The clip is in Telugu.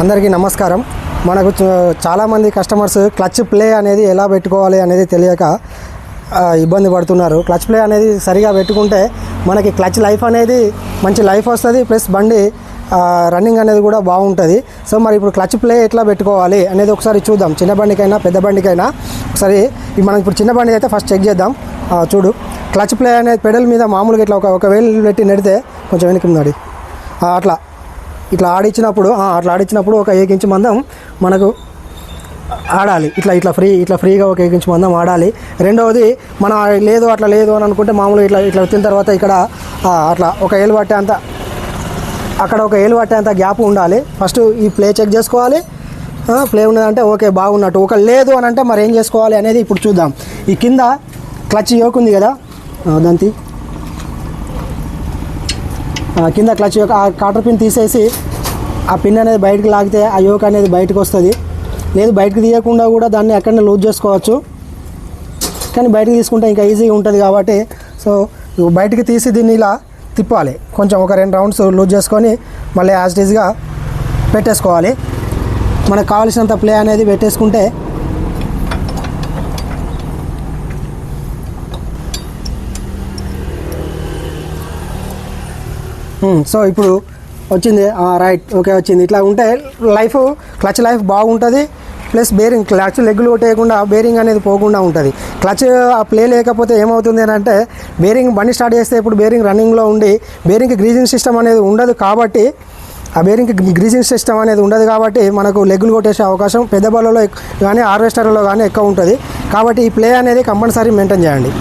అందరికీ నమస్కారం. మనకు చాలామంది కస్టమర్స్ క్లచ్ ప్లే అనేది ఎలా పెట్టుకోవాలి అనేది తెలియక ఇబ్బంది పడుతున్నారు. క్లచ్ ప్లే అనేది సరిగా పెట్టుకుంటే మనకి క్లచ్ లైఫ్ అనేది మంచి లైఫ్ వస్తుంది ప్లస్ బండి రన్నింగ్ అనేది కూడా బాగుంటుంది. సో మరి ఇప్పుడు క్లచ్ ప్లే ఎట్లా పెట్టుకోవాలి అనేది ఒకసారి చూద్దాం. చిన్న బండికైనా పెద్ద బండికైనా ఒకసారి మనం ఇప్పుడు చిన్న బండి అయితే ఫస్ట్ చెక్ చేద్దాం. చూడు. క్లచ్ ప్లే అనేది పెడల్ మీద మామూలుగా ఇట్లా ఒక ఒక వేలు పెట్టి నెడితే కొంచెం వెనక్కి ఉన్నాడు అట్లా. ఇట్లా ఆడించినప్పుడు అట్లా ఆడిచ్చినప్పుడు ఒక ఏకించి మందం మనకు ఆడాలి. ఇట్లా ఇట్లా ఫ్రీ ఇట్లా ఫ్రీగా ఒక ఏకించి మందం ఆడాలి. రెండవది మనం లేదు అట్లా లేదు అని అనుకుంటే మామూలు ఇట్లా ఇట్లా వచ్చిన తర్వాత ఇక్కడ అట్లా ఒక ఏలు పట్టేంత అక్కడ ఒక ఏలు పట్టేంత గ్యాప్ ఉండాలి. ఫస్ట్ ఈ ప్లే చెక్ చేసుకోవాలి. ప్లే ఉన్నదంటే ఓకే బాగున్నట్టు. ఒక లేదు అని అంటే మరి ఏం చేసుకోవాలి అనేది ఇప్పుడు చూద్దాం. ఈ కింద క్లచ్ యోక్ ఉంది కదా? దంతి కింద క్లచ్ యొక్క ఆ కాటర్ పిన్ తీసేసి ఆ పిన్ అనేది బయటకు లాగితే ఆ యోక్ అనేది బయటకు వస్తుంది. లేదు బయటకు తీయకుండా కూడా దాన్ని ఎక్కడనే లూజ్ చేసుకోవచ్చు. కానీ బయటకు తీసుకుంటే ఇంకా ఈజీగా ఉంటుంది కాబట్టి సో బయటకు బయటికి తీసి దీన్ని ఇలా తిప్పాలి. కొంచెం ఒక రెండు రౌండ్స్ లూజ్ చేసుకొని మళ్ళీ యాజ్ ఈజ్గా పెట్టేసుకోవాలి. మనకు కావాల్సినంత ప్లే అనేది పెట్టేసుకుంటే Hmm, సో ఇప్పుడు వచ్చింది రైట్ ఓకే వచ్చింది. ఇట్లా ఉంటే లైఫ్ క్లచ్ లైఫ్ బాగుంటుంది. ప్లస్ బేరింగ్ క్లచ్ లెగ్గులు కొట్టేయకుండా బేరింగ్ అనేది పోకుండా ఉంటుంది. క్లచ్ ఆ ప్లే లేకపోతే ఏమవుతుంది అని అంటే బేరింగ్ బండి స్టార్ట్ చేస్తే ఇప్పుడు బేరింగ్ రన్నింగ్లో ఉండి బేరింగ్ గ్రీజింగ్ సిస్టమ్ అనేది ఉండదు కాబట్టి ఆ బేరింగ్ గ్రీజింగ్ సిస్టమ్ అనేది ఉండదు కాబట్టి మనకు లెగ్గులు కొట్టేసే అవకాశం పెద్ద బలలో కానీ హార్వెస్టర్లో కానీ ఎక్కువ ఉంటుంది. కాబట్టి ఈ ప్లే అనేది కంపల్సరీ మెయింటైన్ చేయండి.